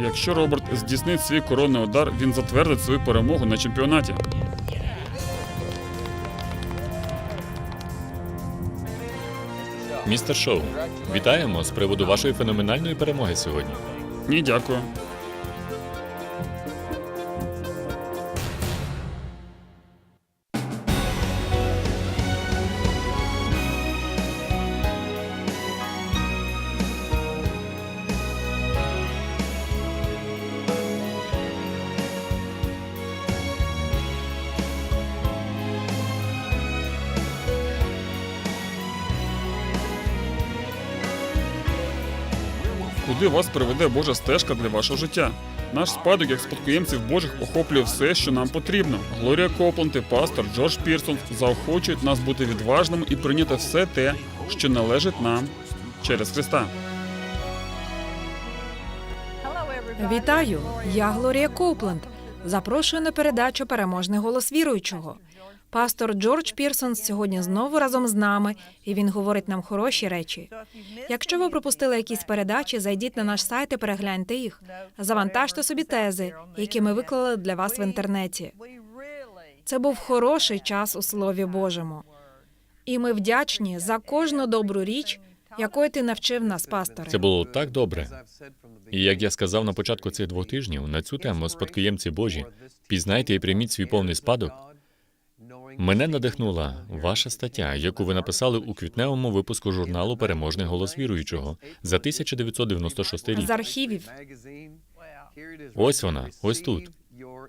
Якщо Роберт здійснить свій коронний удар, він затвердить свою перемогу на чемпіонаті. Містер Шоу, вітаємо з приводу вашої феноменальної перемоги сьогодні. Ні, дякую. Куди вас приведе Божа стежка для вашого життя? Наш спадок як спадкоємців Божих охоплює все, що нам потрібно. Глорія Копланд і пастор Джордж Пірсон заохочують нас бути відважними і прийняти все те, що належить нам через Христа. Вітаю! Я Глорія Коупленд. Запрошую на передачу Переможний голос віруючого. Пастор Джордж Пірсон сьогодні знову разом з нами, і він говорить нам хороші речі. Якщо ви пропустили якісь передачі, зайдіть на наш сайт і перегляньте їх. Завантажте собі тези, які ми виклали для вас в інтернеті. Це був хороший час у Слові Божому. І ми вдячні за кожну добру річ, якої ти навчив нас, пасторе. Це було так добре. І як я сказав на початку цих двох тижнів, на цю тему спадкоємці Божі, пізнайте і прийміть свій повний спадок. Мене надихнула ваша стаття, яку ви написали у квітневому випуску журналу Переможний голос віруючого за 1996 рік. з архівів. Ось вона, ось тут.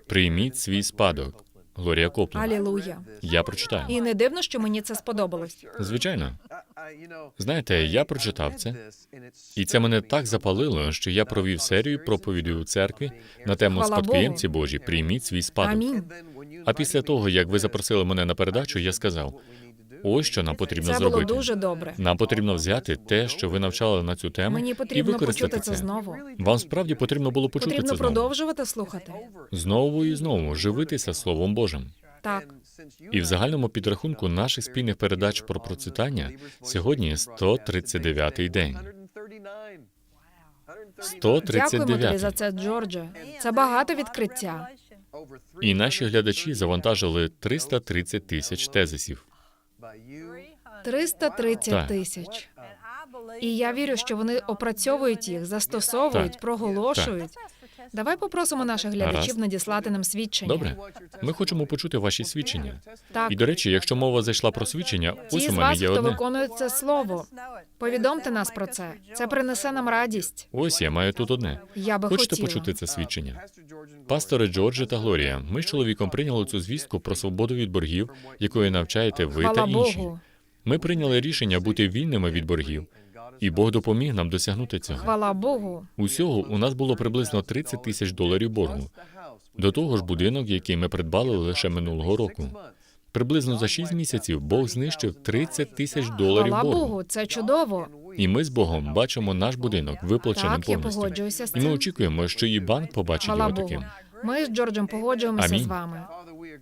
Прийміть свій спадок. Глорія Копланд. Алілуя. Я прочитаю. І не дивно, що мені це сподобалось. Звичайно, знаєте, я прочитав це, і це мене так запалило, що я провів серію проповідей у церкві на тему Хвала спадкоємці Богу. Божі. Прийміть свій спадок. Амінь. А після того, як ви запросили мене на передачу, я сказав: ось що нам потрібно Це було зробити. дуже добре. Нам потрібно взяти те, що ви навчали на цю тему, Мені і використати почути це. знову. Вам справді потрібно було почути Потрібно це знову. продовжувати слухати. Знову і знову живитися Словом Божим. Так, І в загальному підрахунку наших спільних передач про процвітання сьогодні 139-й день. дякуємо тобі 139-й. за це, Джордже. Це багато відкриття. І наші глядачі завантажили 330 тисяч тезисів. 330 Так. тисяч. І я вірю, що вони опрацьовують їх, застосовують, Так. проголошують. Давай попросимо наших глядачів Гаразд. надіслати нам свідчення. Добре, ми хочемо почути ваші свідчення. Так, І до речі, якщо мова зайшла про свідчення, ті ось з у мене вас, є хто одне. виконує це слово, повідомте нас про це. Це принесе нам радість. Ось я маю тут одне. Я би Хочете хотіла. почути це свідчення? Пастори Джорджі та Глорія, ми з чоловіком прийняли цю звістку про свободу від боргів, якої навчаєте ви та інші. Богу. Ми прийняли рішення бути вільними від боргів, і Бог допоміг нам досягнути цього. Хвала Богу. Усього у нас було приблизно 30 тисяч доларів боргу. До того ж, будинок, який ми придбали лише минулого року. Приблизно за 6 місяців Бог знищив 30 тисяч доларів Хвала боргу. Богу, це чудово. І ми з Богом бачимо наш будинок виплаченим Так, я повністю. погоджуюся з І ми цим. очікуємо, що і банк побачить Хвала його Богу. таким. Ми з Джорджем погоджуємося Амінь. з вами.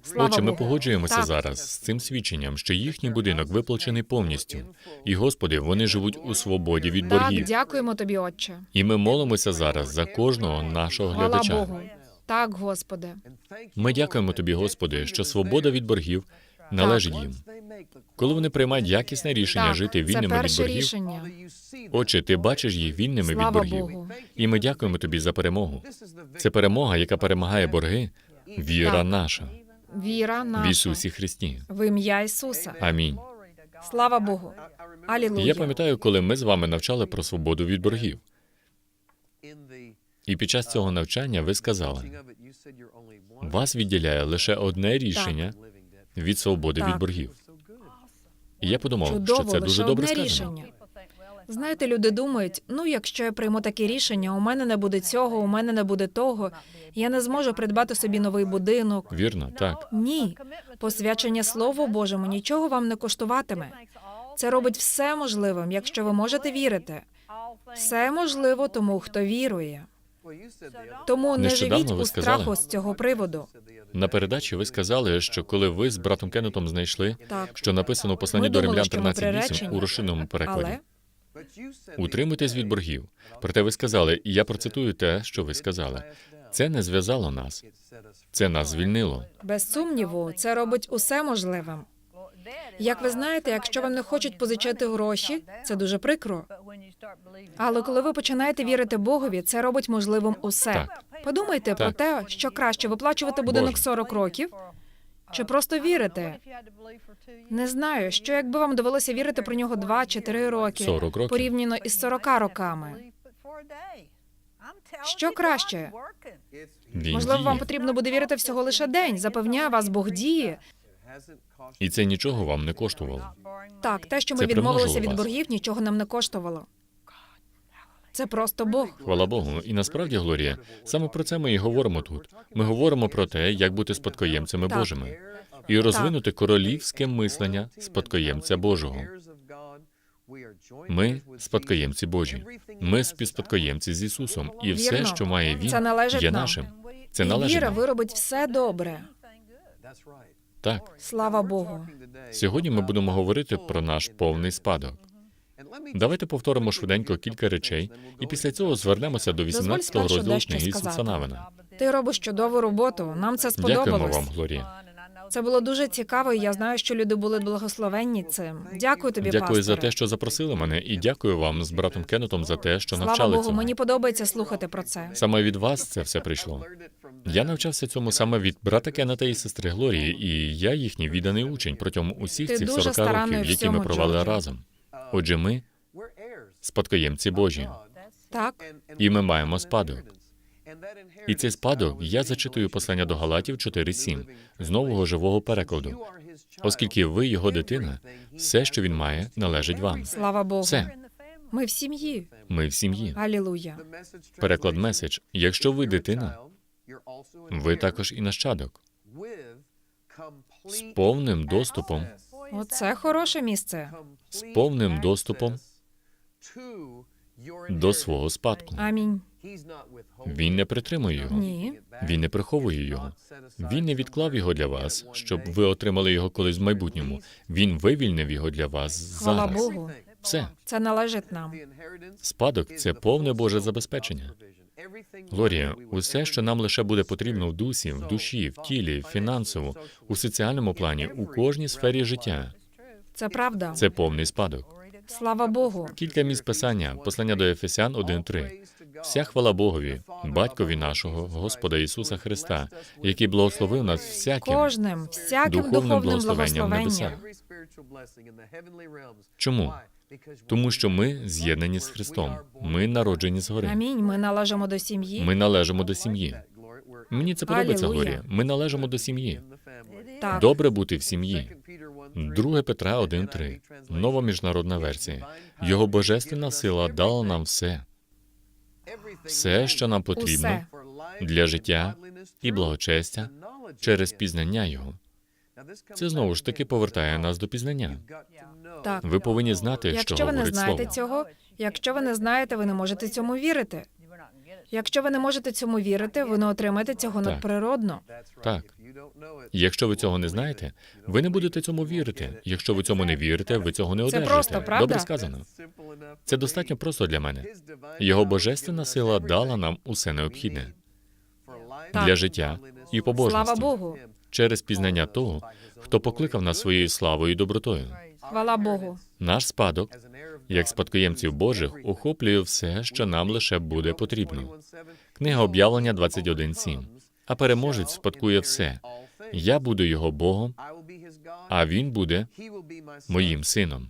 Слава Отже, ми погоджуємося зараз з цим свідченням, що їхній будинок виплачений повністю. І Господи, вони живуть у свободі від Так, боргів. дякуємо тобі, Отче. І ми молимося зараз за кожного нашого Хвала глядача. Богу. Так, Господи. Ми дякуємо тобі, Господи, що свобода від боргів належить їм. Коли вони приймають якісне рішення Так, жити це вільними від перше боргів, рішення. Отче, ти бачиш їх вільними від боргів. Богу. І ми дякуємо тобі за перемогу. Це перемога, яка перемагає борги, віра Так. наша Віра в. Ісусі Христі. В ім'я Ісуса. Амінь. Слава Богу. Алілуя. Я пам'ятаю, коли ми з вами навчали про свободу від боргів. І під час цього навчання ви сказали, вас відділяє лише одне рішення від свободи Так. від боргів. І я подумав, що це дуже добре сказано. рішення. Знаєте, люди думають: ну, якщо я прийму таке рішення, у мене не буде цього, у мене не буде того. Я не зможу придбати собі новий будинок. Вірно, так. Ні, посвячення Слову Божому нічого вам не коштуватиме. Це робить все можливим, якщо ви можете вірити. Все можливо тому, хто вірує. Тому не живіть у страху з цього приводу. На передачі ви сказали, що коли ви з братом Кеннетом знайшли, Так. що написано в посланні до римлян 13.8 у розширеному перекладі. Але Утримуйтесь від боргів. Проте ви сказали, і я процитую те, що ви сказали. Це не зв'язало нас, це нас звільнило. Без сумніву, це робить усе можливим. Як ви знаєте, якщо вам не хочуть позичати гроші, це дуже прикро. Але коли ви починаєте вірити Богові, це робить можливим усе. Так. Подумайте про те, що краще виплачувати будинок Боже. 40 років, чи просто вірити. Не знаю, що якби вам довелося вірити про нього 2 чи 3 роки, 40 років. порівняно із 40 роками. Що краще? Він Можливо, вам діє. потрібно буде вірити всього лише день. Запевняю вас, Бог діє. І це нічого вам не коштувало. Так, те, що ми Це відмовилися від вас. боргів, нічого нам не коштувало. Це просто Бог. Хвала Богу. І насправді, Глорія, саме про це ми і говоримо тут. Ми говоримо про те, як бути спадкоємцями Так. Божими і розвинути королівське мислення спадкоємця Божого. Ми спадкоємці Божі. Ми співспадкоємці з Ісусом, і все, Вірно. що має Він, Це належить є нам. нашим. Це І належить віра нам. виробить все добре. Так. Слава Богу. Сьогодні ми будемо говорити про наш повний спадок. Давайте повторимо швиденько кілька речей, і після цього звернемося до 18 спершу розділу книги сказати. Ти робиш чудову роботу. Нам це Дякуємо вам, Глорія. Це було дуже цікаво, і я знаю, що люди були благословенні цим. Дякую тобі, Дякую за те, що запросили мене, і дякую вам з братом Кеннетом за те, що Слава навчали Богу, цьому. мені подобається слухати про це. Саме від вас це все прийшло. Я навчався цьому саме від брата Кеннета і сестри Глорії, і я їхній відданий учень протягом усіх Ти цих дуже 40 років, які ми провели разом. Отже, ми спадкоємці Божі, Так, і ми маємо спадок. І цей спадок я зачитую послання до Галатів 4.7 з нового живого перекладу. Оскільки ви його дитина, все, що він має, належить вам. слава Богу. Все, Ми в сім'ї. ми в сім'ї. Алілуя. Переклад меседж. Якщо ви дитина, ви також і нащадок з повним доступом, Оце хороше місце. з повним доступом до свого спадку. Амінь. Він не притримує його. Ні. Він не приховує його. Він не відклав його для вас, щоб ви отримали його колись в майбутньому. Він вивільнив його для вас Хвала зараз. Богу. Все. Це належить нам. Спадок це повне Боже забезпечення. Глорія, усе, що нам лише буде потрібно в дусі, в душі, в тілі, фінансово, у соціальному плані, у кожній сфері життя, Це правда. це повний спадок. Слава Богу. Кілька місць писання, послання до Ефесян 1.3. Вся хвала Богові, батькові нашого, Господа Ісуса Христа, який благословив нас всяким. Кожним, всяким Духовним духовним благословенням в небесах. Чому? Тому що ми з'єднані з Христом. Ми народжені згори. Амінь. Ми належимо до сім'ї. Ми належимо до сім'ї. Мені це подобається. Глорія. Ми належимо до сім'ї. Так. Добре бути в сім'ї. 2 Петра 1.3. Нова міжнародна версія. Його божественна сила дала нам все. Все, що нам потрібно Усе. для життя і благочестя через пізнання Його. Це знову ж таки повертає нас до пізнання. Так. Ви повинні знати, що Якщо ви не знаєте слово. цього, якщо ви не знаєте, ви не можете цьому вірити. Якщо ви не можете цьому вірити, ви не отримаєте цього Так. надприродно. Так. Якщо ви цього не знаєте, ви не будете цьому вірити. Якщо ви цьому не вірите, ви цього не Це одержите. просто, правда? Добре сказано. Це достатньо просто для мене. Його божественна сила дала нам усе необхідне Так. для життя і побожності Слава Богу. через пізнання того, хто покликав нас своєю славою і добротою. Хвала Богу. Наш спадок, як спадкоємців Божих, охоплює все, що нам лише буде потрібно. Книга об'явлення 21.7. А переможець спадкує все. Я буду його Богом, а він буде моїм сином.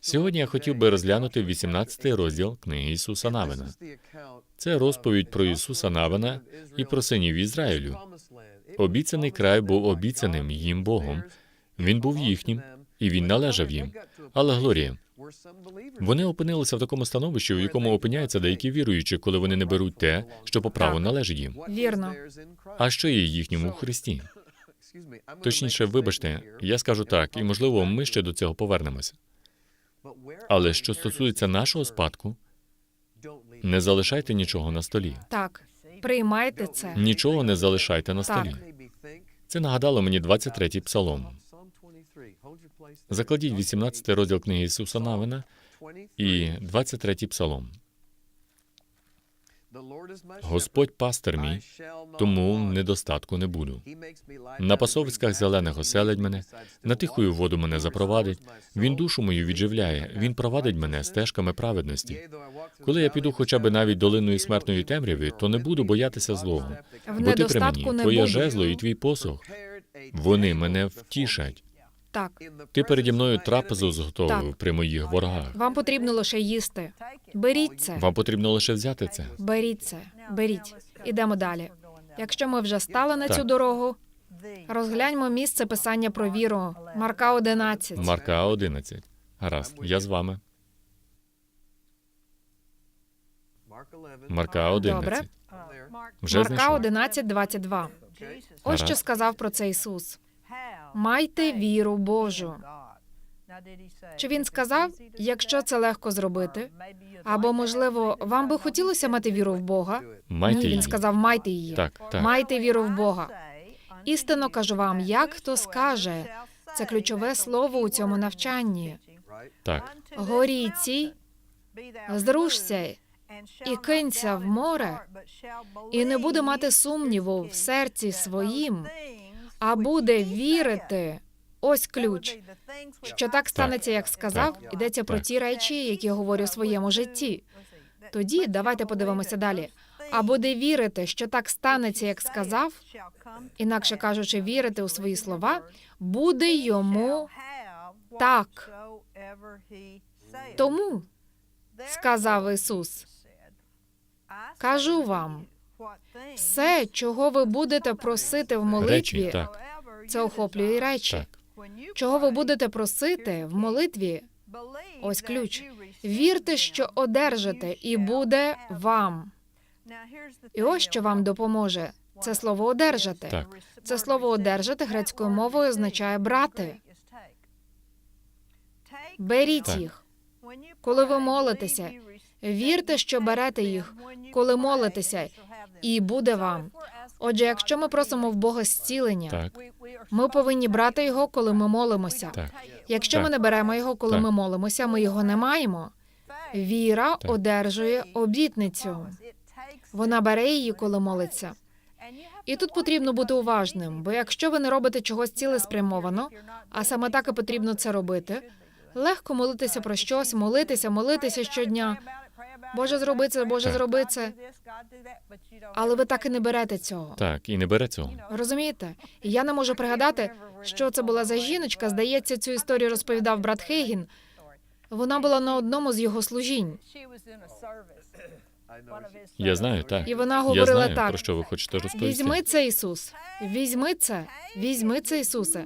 Сьогодні я хотів би розглянути 18 розділ книги Ісуса Навина. Це розповідь про Ісуса Навина і про синів Ізраїлю. Обіцяний край був обіцяним їм Богом. Він був їхнім, і він належав їм. Але Глорія, вони опинилися в такому становищі, в якому опиняються деякі віруючі, коли вони не беруть те, що по праву належить їм. Вірно. А що є їхньому Христі? Точніше, вибачте, я скажу так, і можливо, ми ще до цього повернемося. Але що стосується нашого спадку, не залишайте нічого на столі. Так. Приймайте це. Нічого не залишайте на Так. столі. Це нагадало мені 23-й псалом. Закладіть 18 розділ книги Ісуса Навина, І 23-й псалом. Господь пастир мій, тому недостатку не буду. На пасовицьках зелених оселить мене, на тихою воду мене запровадить. Він душу мою відживляє, він провадить мене стежками праведності. Коли я піду хоча б навіть долиною смертної темряви, то не буду боятися злого. Бо ти при мені, твоє жезло і твій посох, вони мене втішать. Так, Ти переді мною трапезу зготовив Так. при моїх ворогах. вам потрібно лише їсти. Беріть це. Вам потрібно лише взяти це. Беріть це, беріть. Ідемо далі. Якщо ми вже стали на цю дорогу, розгляньмо місце писання про віру. Марка 11. Марка 11. Гаразд, я з вами. Марка 11. Вже Марка знайшов. 11, 22. Ось Гаразд. що сказав про це Ісус. Майте віру Божу. Чи він сказав, якщо це легко зробити? Або, можливо, вам би хотілося мати віру в Бога? Майте Ні, її. він сказав, майте її. Так, так. Майте віру в Бога. Істинно кажу вам, як хто скаже, це ключове слово у цьому навчанні. Так. Горі цій, зрушся і кинься в море, і не буде мати сумніву в серці своїм, а буде вірити. Ось ключ. Що так станеться, як сказав, йдеться про Так. ті речі, які я говорю в своєму житті. Тоді давайте подивимося далі. А буде вірити, що так станеться, як сказав, інакше кажучи, вірити у свої слова, буде йому так. Тому сказав Ісус, кажу вам, все, чого ви будете просити в Речі, молитві, так, це охоплює і речі. так. Чого ви будете просити в молитві? Ось ключ. Вірте, що одержите, і буде вам. І ось що вам допоможе. Це слово одержати. Так. Це слово одержати грецькою мовою означає брати. Беріть Так. їх. Коли ви молитеся, вірте, що берете їх, коли молитеся, і буде вам. Отже, якщо ми просимо в Бога зцілення, Так, ми повинні брати його, коли ми молимося. так. Якщо Так. ми не беремо його, коли Так. ми молимося, ми його не маємо. Віра Так. одержує обітницю. Вона бере її, коли молиться. І тут потрібно бути уважним, бо якщо ви не робите чогось цілеспрямовано, а саме так і потрібно це робити, легко молитися про щось, молитися, молитися щодня. Боже, зроби це, Боже, Так. зроби це. Але ви так і не берете цього. Так, і не бере цього. Розумієте? І я не можу пригадати, що це була за жіночка. Здається, цю історію розповідав брат Хейгін. Вона була на одному з його служінь, Я знаю, так. і вона Я говорила знаю, так: про що ви хочете розповісти. візьми це, Ісус, візьми це, візьми це, Ісусе.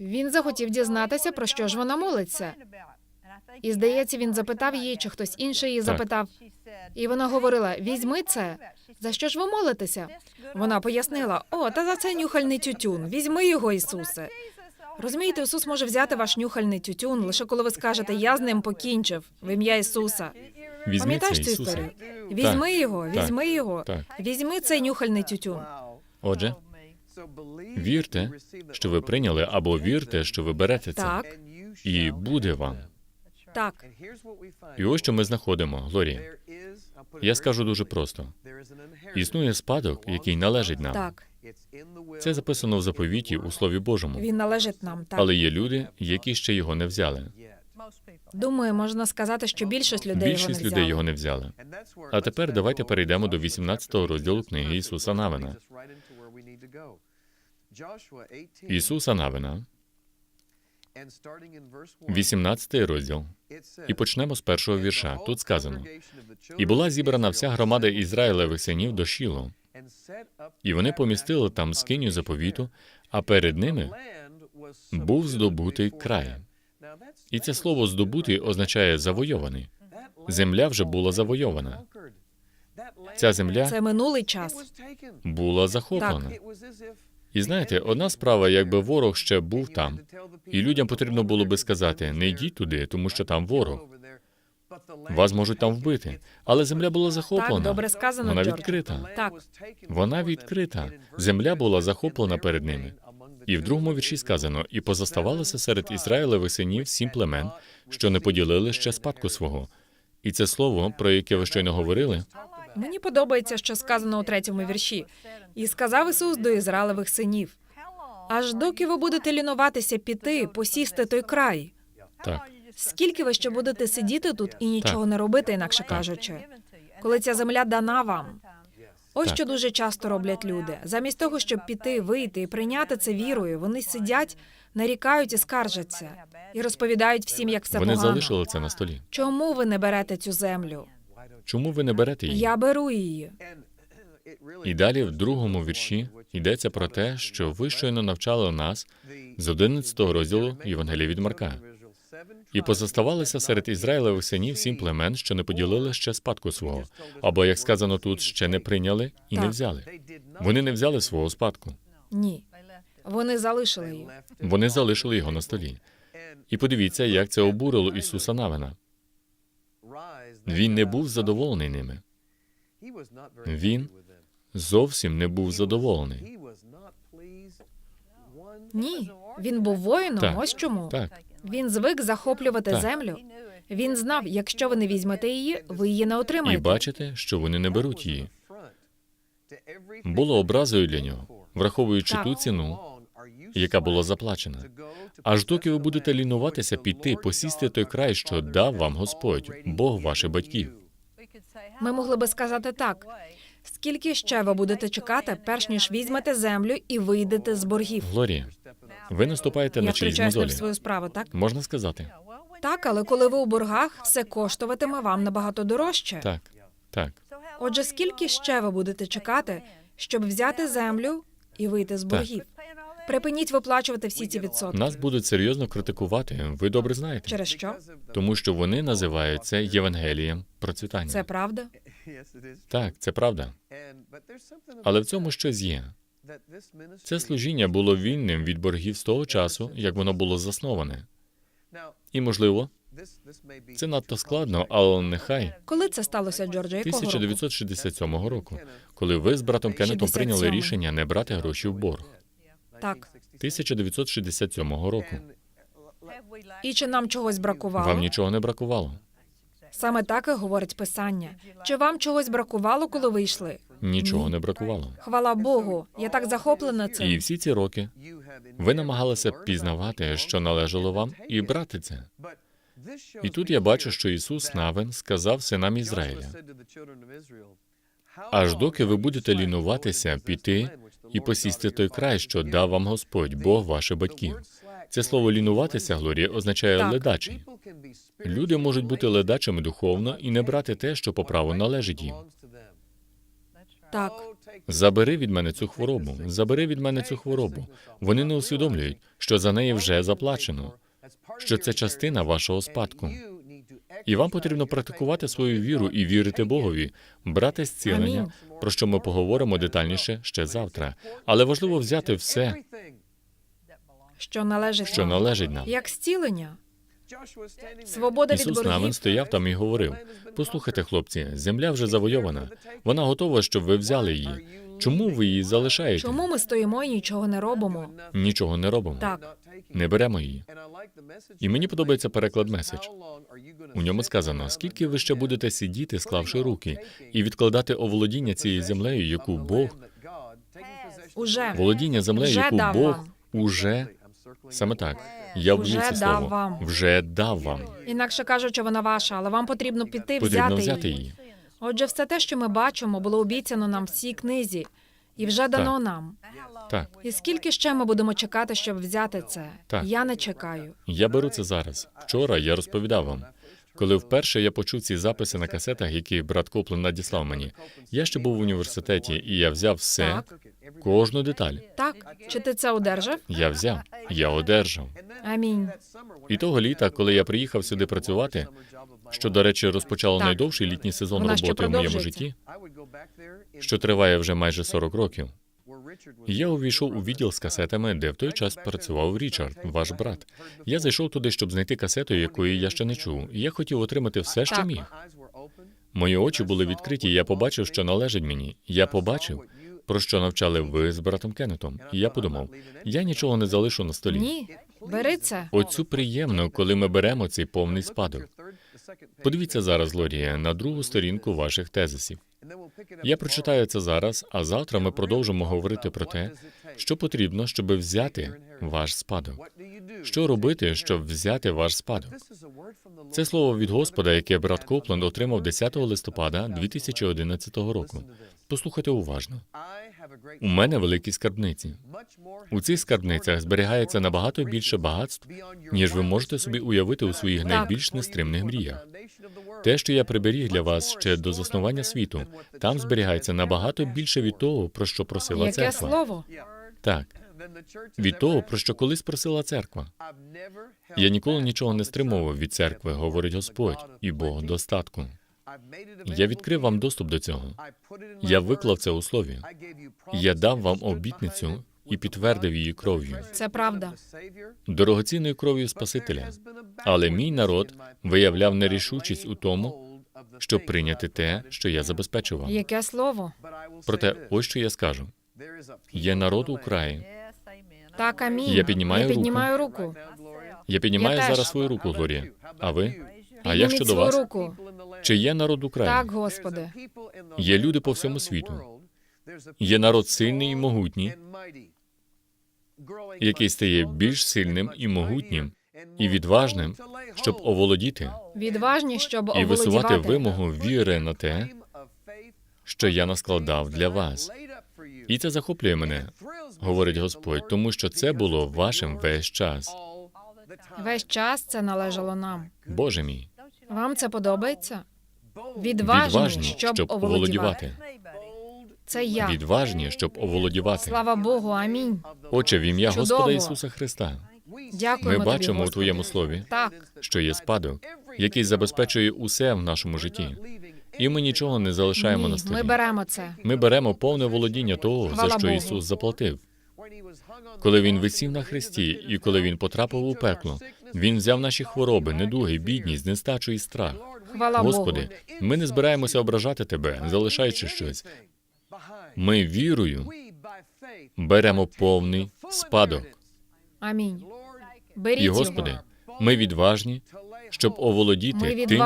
Він захотів дізнатися, про що ж вона молиться. І здається, він запитав її, чи хтось інший її запитав. І вона говорила: візьми це. За що ж ви молитеся? Вона пояснила: о, та за це нюхальний тютюн. Візьми його, Ісусе. Розумієте, Ісус може взяти ваш нюхальний тютюн лише коли ви скажете Я з ним покінчив в ім'я Ісуса. Візьми це, Пам'ятаєш цю історію? Візьми його, Так. візьми його, Так. візьми цей нюхальний тютюн. Отже, вірте, що ви прийняли, або вірте, що ви берете це. Так, І буде вам. Так. І ось що ми знаходимо, Глорія. Я скажу дуже просто: існує спадок, який належить нам. Так, Це записано в заповіті у Слові Божому. він належить нам. Так Але є люди, які ще його не взяли. думаю, можна сказати, що більшість людей його не людей взяли. його не взяли. А тепер давайте перейдемо до 18 розділу книги Ісуса Навина. Ісуса Навина, 18 розділ. І почнемо з першого вірша. Тут сказано: І була зібрана вся громада Ізраїлевих синів до Шілу, і вони помістили там скиню заповіту, а перед ними був здобутий край. І це слово здобутий означає завойований. Земля вже була завойована. Ця земля Це минулий час. була захоплена. І знаєте, одна справа, якби ворог ще був там, і людям потрібно було би сказати: не йдіть туди, тому що там ворог. Вас можуть там вбити. Але земля була Так, захоплена. добре сказано, Вона відкрита. Так. Вона відкрита. Земля була захоплена перед ними. І в другому вірші сказано: і позаставалося серед Ізраїлевих синів сім племен, що не поділили ще спадку свого. І це слово, про яке ви щойно говорили, Мені подобається, що сказано у третьому вірші. І сказав Ісус до Ізраїлевих синів: аж доки ви будете лінуватися піти, посісти той край. так, Скільки ви ще будете сидіти тут і нічого не робити, інакше кажучи, коли ця земля дана вам? Ось Так. що дуже часто роблять люди. Замість того, щоб піти, вийти і прийняти це вірою, вони сидять, нарікають і скаржаться, і розповідають всім, як все вони погано. залишили це на столі. Чому ви не берете цю землю? Чому ви не берете її? Я беру її. І далі в другому вірші йдеться про те, що ви щойно навчали нас з 11 розділу Євангелія від Марка. І позаставалися серед Ізраїлевих синів сім племен, що не поділили ще спадку свого, або як сказано тут, ще не прийняли і не Так. взяли. Вони не взяли свого спадку. Ні. Вони залишили її. Вони залишили його на столі. І подивіться, як це обурило Ісуса Навина. Він не був задоволений ними. Він Зовсім не був задоволений. Ні. Він був воїном. Так. Ось чому. Так, Він звик захоплювати Так. землю. Він знав, якщо ви не візьмете її, ви її не отримаєте. і бачите, що вони не беруть її. Було образою для нього, враховуючи Так. ту ціну, яка була заплачена. Аж доки ви будете лінуватися піти, посісти той край, що дав вам Господь, Бог ваших батьків. Ми могли би сказати так: скільки ще ви будете чекати, перш ніж візьмете землю і вийдете з боргів? Глорія, ви наступаєте Я на чиїсь втручаюсь не в мозолі. свою справу, так? Можна сказати? Так, але коли ви у боргах, все коштуватиме вам набагато дорожче. Так, так. Отже, скільки ще ви будете чекати, щоб взяти землю і вийти з боргів? Припиніть виплачувати всі ці відсотки. Нас будуть серйозно критикувати. Ви добре знаєте, Через що? тому що вони називають це Євангелієм процвітання. Це правда? Так, це правда. Але в цьому щось є. Це служіння було вільним від боргів з того часу, як воно було засноване. І можливо, це надто складно, але нехай Коли це сталося, року? 1967 року, коли ви з братом Кеннетом прийняли рішення не брати гроші в борг. Так. 1967 року. І чи нам чогось бракувало? Вам нічого не бракувало. Саме так і говорить писання. Чи вам чогось бракувало, коли ви йшли? Нічого не бракувало. Хвала Богу, я так захоплена цим. І всі ці роки ви намагалися пізнавати, що належало вам, і брати це. І тут я бачу, що Ісус Навин сказав синам Ізраїля: аж доки ви будете лінуватися, піти і посісти той край, що дав вам Господь, Бог ваших батьків. Це слово лінуватися, Глорія, означає Так. ледачий. Люди можуть бути ледачими духовно і не брати те, що по праву належить їм. Так. Забери від мене цю хворобу, забери від мене цю хворобу. Вони не усвідомлюють, що за неї вже заплачено, що це частина вашого спадку. І вам потрібно практикувати свою віру і вірити Богові, брати зцілення, про що ми поговоримо детальніше ще завтра. Але важливо взяти все, Що належить що належить нам. Як зцілення. Свобода від Ісус. Навин стояв там і говорив: Послухайте, хлопці, земля вже завойована. Вона готова, щоб ви взяли її. Чому ви її залишаєте? Чому ми стоїмо і нічого не робимо? Нічого не робимо. Так. Не беремо її. І мені подобається переклад меседж. У ньому сказано, скільки ви ще будете сидіти, склавши руки, і відкладати оволодіння цією землею, яку Бог Уже. володіння землею, Вже яку дав Бог вам. уже саме так. Я вб'ю Вже це дав слово. вам. Вже дав вам. Інакше кажучи, вона ваша, але вам потрібно піти Потрібно взяти, взяти її. її. Отже, все те, що ми бачимо, було обіцяно нам в цій книзі, і вже дано Так. нам. Так, І скільки ще ми будемо чекати, щоб взяти це? Так. Я не чекаю. я беру це зараз. Вчора я розповідав вам. Коли вперше я почув ці записи на касетах, які брат Коплен надіслав мені, я ще був в університеті, і я взяв все, Так. кожну деталь. Так, чи ти це одержав? Я взяв, я одержав. Амінь. І того літа, коли я приїхав сюди працювати, що, до речі, розпочало Так. найдовший літній сезон Вона роботи в моєму житті, що триває вже майже 40 років. Я увійшов у відділ з касетами, де в той час працював Річард, ваш брат. Я зайшов туди, щоб знайти касету, якої я ще не чув. І я хотів отримати все, що міг. Мої очі були відкриті, я побачив, що належить мені. Я побачив, про що навчали ви з братом Кеннетом. І я подумав, я нічого не залишу на столі. Ні, бери це. Оцю приємно, коли ми беремо цей повний спадок. Подивіться зараз, Лорія, на другу сторінку ваших тезисів. Я прочитаю це зараз, а завтра ми продовжимо говорити про те, що потрібно, щоб взяти ваш спадок. Що робити, щоб взяти ваш спадок? Це слово від Господа, яке брат Копленд отримав 10 листопада 2011 року. Послухайте уважно. У мене великі скарбниці. У цих скарбницях зберігається набагато більше багатств, ніж ви можете собі уявити у своїх найбільш нестримних мріях. Те, що я приберіг для вас ще до заснування світу, там зберігається набагато більше від того, про що просила Яке церква. слово? Так, від того, про що колись просила церква. Я ніколи нічого не стримував від церкви, говорить Господь, і Бог достатку. Я відкрив вам доступ до цього. Я виклав це у слові. Я дав вам обітницю і підтвердив її кров'ю, Це правда. дорогоцінною кров'ю Спасителя. Але мій народ виявляв нерішучість у тому, щоб прийняти те, що я забезпечував. Яке слово? Проте, ось що я скажу: є народ у краї. Так, амінь. Я піднімаю Я руку. піднімаю руку. Я піднімаю Я теж. зараз свою руку, Глорія. А ви? А як щодо вас? руку. Чи є народ у краї? Так, Господи. Є люди по всьому світу. Є народ сильний і могутній, який стає більш сильним і могутнім і відважним, щоб оволодіти Відважні, щоб і висувати оволодівати. вимогу віри на те, що я наскладав для вас. І це захоплює мене, говорить Господь, тому що це було вашим весь час. Весь час це належало нам. Боже мій, Вам це подобається? Відважні, відважні, щоб, оволодівати. Це я. Відважні, щоб оволодівати. Слава Богу, амінь. Отче, в ім'я Чудово. Господа Ісуса Христа. Дякуємо Ми тобі, бачимо у Господи. Твоєму слові, Так, що є спадок, який забезпечує усе в нашому житті. І ми нічого не залишаємо ні, на ми беремо це. Ми беремо повне володіння того, Хвала за що Богу. Ісус заплатив. Коли він висів на хресті, і коли він потрапив у пекло, він взяв наші хвороби, недуги, бідність, нестачу і страх. Хвала Господи, Богу. ми не збираємося ображати тебе, залишаючи щось. Ми вірою беремо повний спадок. Амінь. Беріть І, Господи, ми відважні, щоб Ми оволодіти тим,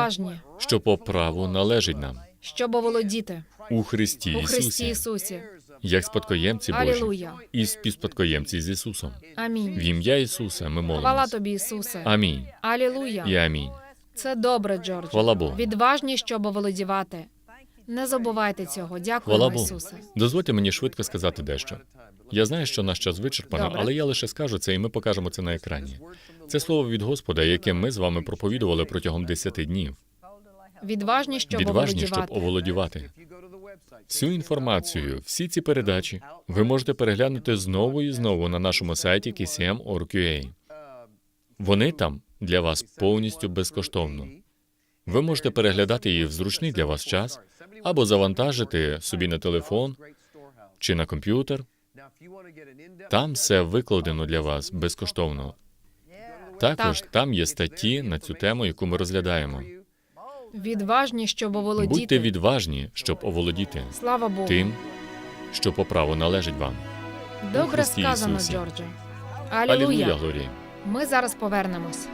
що по праву належить нам щоб оволодіти у Христі у Христі Ісусі, як спадкоємці Божі Алілуя. і співспадкоємці з Ісусом. Амінь. В ім'я Ісуса ми Хвала молимося. тобі, Ісусе. Амінь Алілуя. і амінь. Це добре, Джордж. Хвала Богу. Відважні, щоб оволодівати. Не забувайте цього. Дякуємо, Хвала Богу. Ісусе. Дозвольте мені швидко сказати дещо. Я знаю, що наш час вичерпано, Добре. але я лише скажу це, і ми покажемо це на екрані. Це слово від Господа, яке ми з вами проповідували протягом 10 днів. Відважні, щоб Відважні, щоб оволодівати. Всю інформацію, всі ці передачі ви можете переглянути знову і знову на нашому сайті KCM.org.ua. Вони там для вас повністю безкоштовно. Ви можете переглядати їх в зручний для вас час або завантажити собі на телефон чи на комп'ютер. Там все викладено для вас безкоштовно. Також там є статті на цю тему, яку ми розглядаємо. Відважні, щоб Будьте відважні, щоб оволодіти Слава Богу. тим, що по праву належить вам. Добре сказано, Ісусі. Джордже. Алілуя, Алілуя. Глорі. Ми зараз повернемось.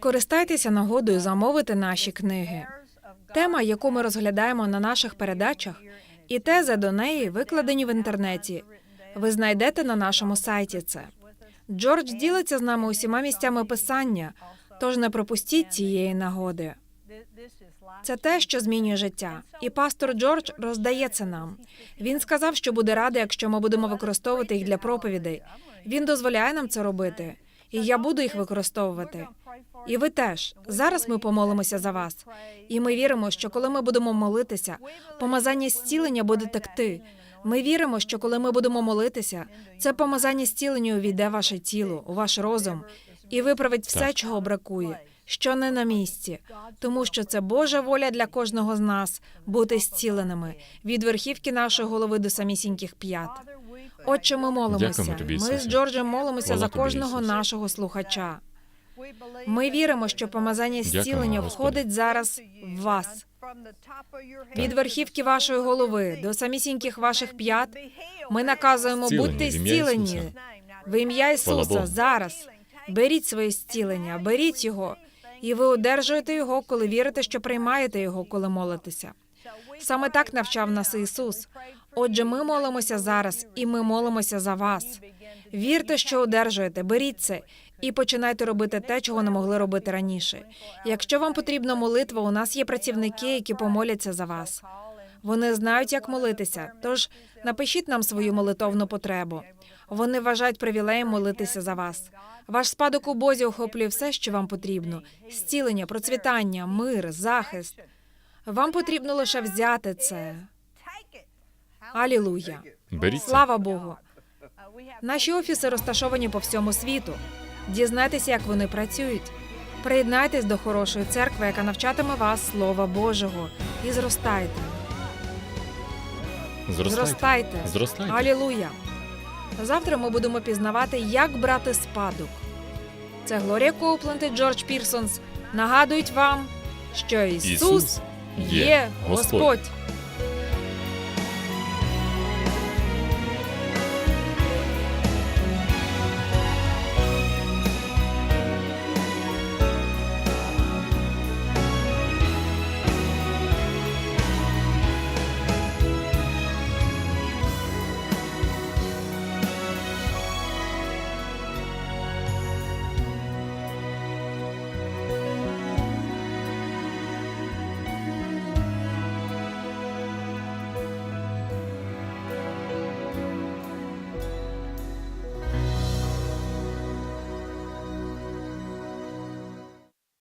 Скористайтеся нагодою замовити наші книги. Тема, яку ми розглядаємо на наших передачах, і тези до неї викладені в інтернеті. Ви знайдете на нашому сайті це. Джордж ділиться з нами усіма місцями писання, тож не пропустіть цієї нагоди. Це те, що змінює життя. І пастор Джордж роздає це нам. Він сказав, що буде радий, якщо ми будемо використовувати їх для проповідей. Він дозволяє нам це робити, і я буду їх використовувати. І ви теж зараз ми помолимося за вас. І ми віримо, що коли ми будемо молитися, помазання зцілення буде текти. Ми віримо, що коли ми будемо молитися, це помазання зцілення увійде в ваше тіло, у ваш розум і виправить все, чого бракує, що не на місці, тому що це Божа воля для кожного з нас бути зціленими від верхівки нашої голови до самісіньких п'ят. Отче, ми молимося. Дякуємо тобі, ми з Ісусе. Джорджем молимося Хвала за тобі, кожного Ісусе. нашого слухача. Ми віримо, що помазання Дякуємо, зцілення Господи. входить зараз в вас. Від верхівки вашої голови до самісіньких ваших п'ят ми наказуємо будьте в ім'я зцілені Ісуса. в ім'я Ісуса Богу. зараз. Беріть своє зцілення, беріть його, і ви одержуєте його, коли вірите, що приймаєте його, коли молитеся. Саме так навчав нас Ісус. Отже, ми молимося зараз, і ми молимося за вас. Вірте, що одержуєте, беріть це і починайте робити те, чого не могли робити раніше. Якщо вам потрібна молитва, у нас є працівники, які помоляться за вас. Вони знають, як молитися. Тож напишіть нам свою молитовну потребу. Вони вважають привілеєм молитися за вас. Ваш спадок у Бозі охоплює все, що вам потрібно: зцілення, процвітання, мир, захист. Вам потрібно лише взяти це. Алілуя! Беріть це. Слава Богу! Наші офіси розташовані по всьому світу. Дізнайтеся, як вони працюють. Приєднайтесь до хорошої церкви, яка навчатиме вас Слова Божого, і зростайте. Зростайте. Зростайте. Зростайте. Алілуя! Завтра ми будемо пізнавати, як брати спадок. Це Глорія Коупленд і Джордж Пірсонс нагадують вам, що Ісус, Ісус є Господь.